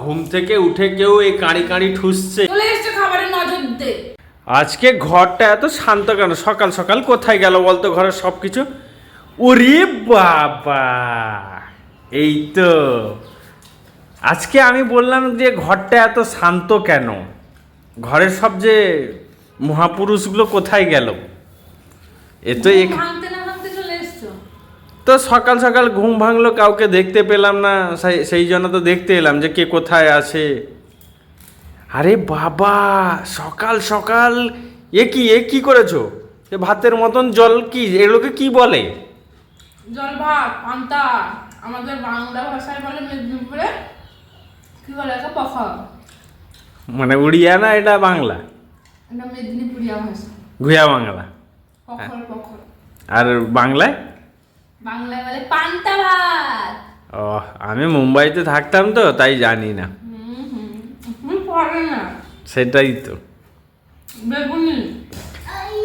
ঘুম থেকে উঠে কেউ এই কাঁড়ি কাঁড়ি ঠুসছে। চলে এসছে খাবারে নজর দে আজকে ঘরটা এত শান্ত কেন? সকাল সকাল কোথায় গেল বলতো ঘরের সব কিছু ওরে বাবা! এই তো। আজকে আমি বললাম যে ঘরটা এত শান্ত কেন? ঘরের সব যে মহাপুরুষগুলো কোথায় গেল? এ তো ভাঙতে না ভাঙতে চলে এসছো তো সকাল সকাল ঘুম ভাঙলো কাউকে দেখতে পেলাম না। সেই- জন্য তো দেখতে এলাম যে কে কোথায় আছে। আরে বাবা সকাল সকাল এ কি এ কি করেছ? এ ভাতের মতন জল কি এগুলোকে কি বলে? জল ভাত পান্তা আমাদের বাংলা ভাষায় বলে মেদিনীপুরে কি বলে এটা পখা মানে উড়িয়া না এটা বাংলা? এটা মেদিনীপুরিয়া ভাষা। ঘুয়া বাংলা। আর বাংলায়? বাংলায় বলে পান্তা ভাত। ও আমি মুম্বাইতে থাকতাম তো তাই জানি না। পড়ে সেটাই তো। বেগুনি।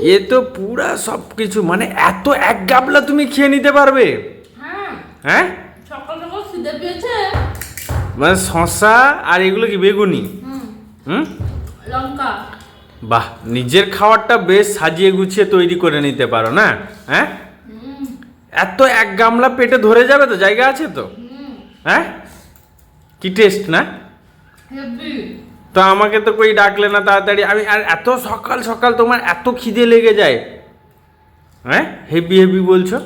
এ তো পুরা সব কিছু মানে এত এক গাবলা তুমি খেয়ে নিতে পারবে। হ্যাঁ। হ্যাঁ? সকাল সকাল খিদে পেয়েছে। মানে শশা আর এগুলো কি বেগুনি? হুম? লঙ্কা। বাহ নিজের খাবারটা বেশ সাজিয়ে গুছিয়ে তৈরি করে নিতে পারো না? হ্যাঁ? এত এক গামলা পেটে ধরে যাবে তো? জায়গা আছে তো? হ্যাঁ? কি টেস্ট না? তো আমাকে তো কই ডাকলে না তাড়াতাড়ি। আমি আর এত সকাল সকাল তোমার এত খিদে লেগে যায়। হ্যাঁ? হেভি হেভি বলছো?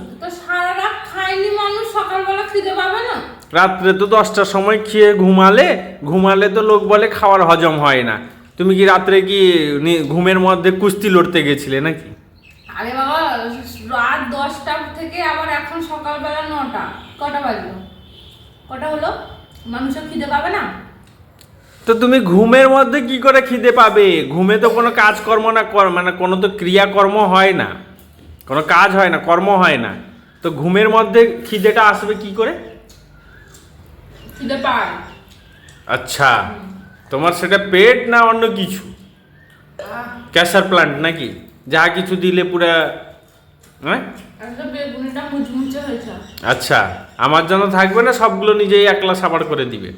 রাত্রে তো দশটার সময় খেয়ে ঘুমালে ঘুমালে তো লোক বলে খাওয়ার হজম হয় না। তুমি কি রাত্রে কি ঘুমের মধ্যে কুস্তি লড়তে গেছিলে নাকি? আরে বাবা রাত দশটা থেকে আবার এখন সকালবেলা নটা। কটা বাজলো? কটা হলো? মানুষের খিদে পাবে না? তো তুমি ঘুমের মধ্যে কি করে খিদে পাবে? ঘুমে তো কোনো কাজকর্ম না কর- মানে কোনো তো ক্রিয়াকর্ম হয় না। কোনো কাজ হয় না কর্ম হয় না। তো ঘুমের মধ্যে খিদেটা আসবে কি করে? খিদে পায়। আচ্ছা তোমার সেটা পেট না অন্য কিছু? ক্যাসার প্লান্ট নাকি? যা কিছু দিলে পুরা আচ্ছা আমার জন্য থাকবে না সবগুলো নিজেই একলা সাবার করে দিবে।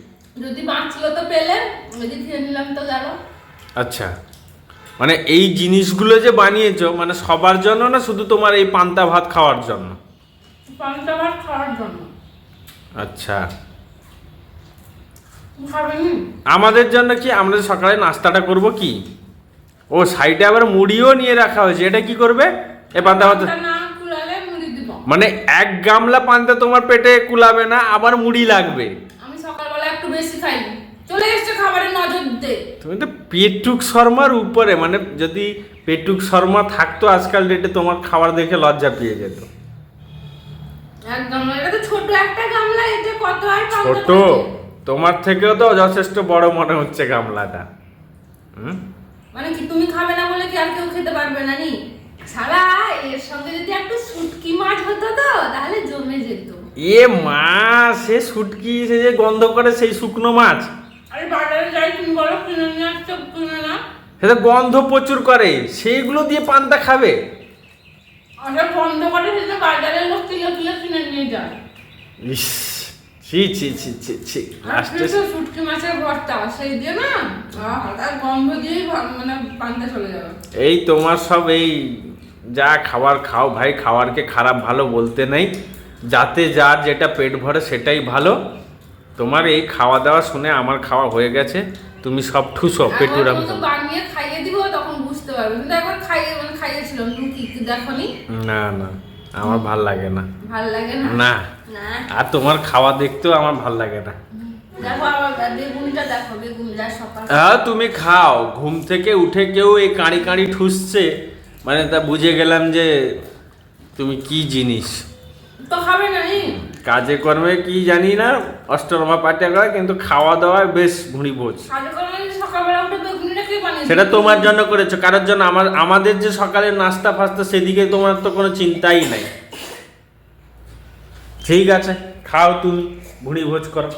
যদি বাঁচলো তো পেলে যদি খেয়ে নিলাম তো গেল আচ্ছা মানে এই জিনিসগুলো যে বানিয়েছো মানে সবার জন্য না শুধু তোমার এই পান্তা ভাত খাওয়ার জন্য? পান্তা ভাত খাওয়ার জন্য। আচ্ছা। আমাদের জন্য কি আমরা সকালে নাস্তাটা করব কি? ও সাইডে আবার মুড়িও নিয়ে রাখা হয়েছে এটা কি করবে? এ পান্তা ভাত পান্তা না কুলালে মুড়ি দিব মানে এক গামলা পান্তা তোমার পেটে কুলাবে না আবার মুড়ি লাগবে। আমি সকালবেলা একটু বেশি খাই চলে এসছে খাবারে নজর দে তুমি তো পেটুক শর্মার উপরে মানে যদি পেটুক শর্মা থাকতো আজকাল ডেটে তোমার খাবার দেখে লজ্জা পেয়ে যেত। এক গামলা এটা তো ছোট একটা গামলা এতে কত আর ছোট? তোমার থেকেও তো যথেষ্ট বড় মনে হচ্ছে গামলাটা। হুম? মানে কি তুমি খাবে না বলে কি আর কেউ খেতে পারবে না নি? সারা এর সঙ্গে যদি একটু শুটকি মাছ হতো তো তাহলে জমে যেত। এ মাছ সে শুটকি সে যে গন্ধ করে সেই শুকনো মাছ। আরে বাজারে যাই তুমি বলো কিনে নিয়ে আসছো কিনে না সে তো গন্ধ প্রচুর করে সেইগুলো দিয়ে পান্তা খাবে। আরে বন্ধ করে সেটা বাজারে লোক কিলো কিলো কিনে নিয়ে যায়। ইস। ছি ছি ছি ছি ছি লাস্টে ফ্রিজে শুটকি মাছের ভর্তা সেই দিয়ে না তার গন্ধ দিয়েই ভা- মানে পান্তা চলে যাবে। এই তোমার সব এই যা খাবার খাও ভাই খাবারকে খারাপ ভালো বলতে নেই। যাতে যার যেটা পেট ভরে সেটাই ভালো। তোমার এই খাওয়া দাওয়া শুনে আমার খাওয়া হয়ে গেছে। তুমি সব ঠুসো তো বানিয়ে খাইয়ে দিব তখন বুঝতে পারবে। কিন্তু একবার খাইয়ে মানে খাইয়েছিলাম তুমি কি দেখনি না না। আমার ভালো লাগে না। ভালো লাগে না? না। আর তোমার খাওয়া দেখতেও আমার ভালো লাগে না। হ্যাঁ তুমি খাও। ঘুম থেকে উঠে কেউ এই কাঁড়ি কাঁড়ি ঠুসছে মানে তা বুঝে গেলাম যে তুমি কি জিনিস। তো খাবে না কাজে কর্মে কি জানি না অষ্টরমা পাটে করে কিন্তু খাওয়া দাওয়ায় বেশ ভুঁড়ি ভোজ কাজে কর্মে যদি সকালবেলা উঠে বেগুনটা কে বানিয়েছে সেটা তোমার জন্য করেছ। কারোর জন্য আমার, আমাদের যে সকালের নাস্তা ফাস্তা, সেদিকে তোমার তো কোনো চিন্তাই নাই। ঠিক আছে, খাও তুমি, ভুঁড়ি ভোজ করো।